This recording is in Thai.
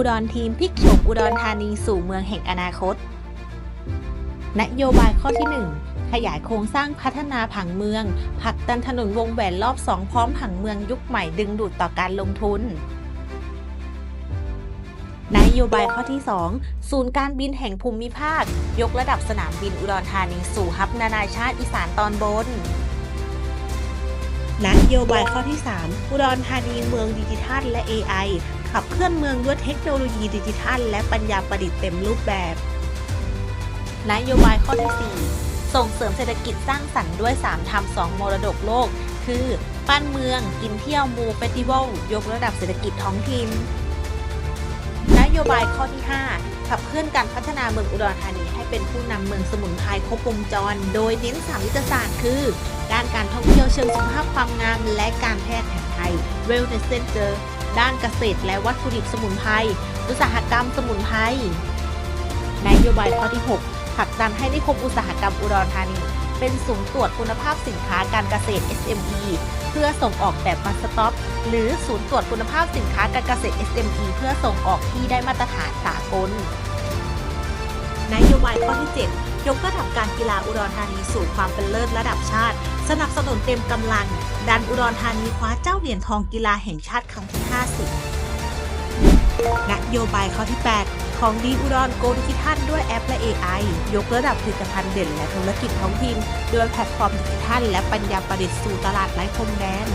อุดรทีมพลิกโฉมอุดรธานีสู่เมืองแห่งอนาคต นโยบายข้อที่ 1 ขยายโครงสร้างพัฒนาผังเมืองผลักดันถนนวงแหวนรอบสองพร้อมผังเมืองยุคใหม่ดึงดูดต่อการลงทุนนโยบายข้อที่ 2 ศูนย์การบินแห่งภูมิภาค ยกระดับสนามบินอุดรธานีสู่ฮับนานาชาติอีสานตอนบน นโยบายข้อที่ 3 อุดรธานีเมืองดิจิทัลและ AI ขับเคลื่อนเมืองด้วยเทคโนโลยีดิจิทัล และปัญญาประดิษฐ์เต็มรูปแบบนโยบายข้อที่ 4 ส่งเสริมเศรษฐกิจสร้างสรรค์ด้วย 3ทำ2มรดกโลก คือ ปั้นเมือง กินเที่ยวมูเฟสติวัลยกระดับเศรษฐกิจท้องถิ่นนโยบายข้อที่ 5 ขับเคลื่อนการพัฒนาเมืองอุดรธานีให้เป็นผู้นำเมืองสมุนไพรครบวงจร โดยเน้นสามยุทธศาสตร์คือ ด้านการท่องเที่ยวเชิงสุขภาพความงามและการแพทย์แผนไทย Wellness Center ด้านเกษตรและวัตถุดิบสมุนไพรอุตสาหกรรมสมุนไพรนโยบายข้อที่ 6ผลักดันให้นิคมอุตสาหกรรมอุดรธานี เป็นศูนย์ตรวจคุณภาพสินค้าการเกษตร SME เพื่อส่งออกแบบมาสต็อปหรือศูนย์ตรวจคุณภาพสินค้าการเกษตร SME เพื่อส่งออกที่ได้มาตรฐานสากลนโยบายข้อที่ 7 ยกระดับการกีฬาอุดรธานีสู่ความเป็นเลิศระดับชาติ สนับสนุนเต็มกำลัง ดันอุดรธานีคว้าเจ้าเหรียญทองกีฬาแห่งชาติครั้งที่ 50 นโยบายข้อที่ 8 ของดีอุดรโกดิจิทัลด้วยแอปและ AI ยกระดับผลิตภัณฑ์เด่นและธุรกิจท้องถิ่นด้วยแพลตฟอร์มดิจิทัลและปัญญาประดิษฐ์สู่ตลาดไร้พรมแดน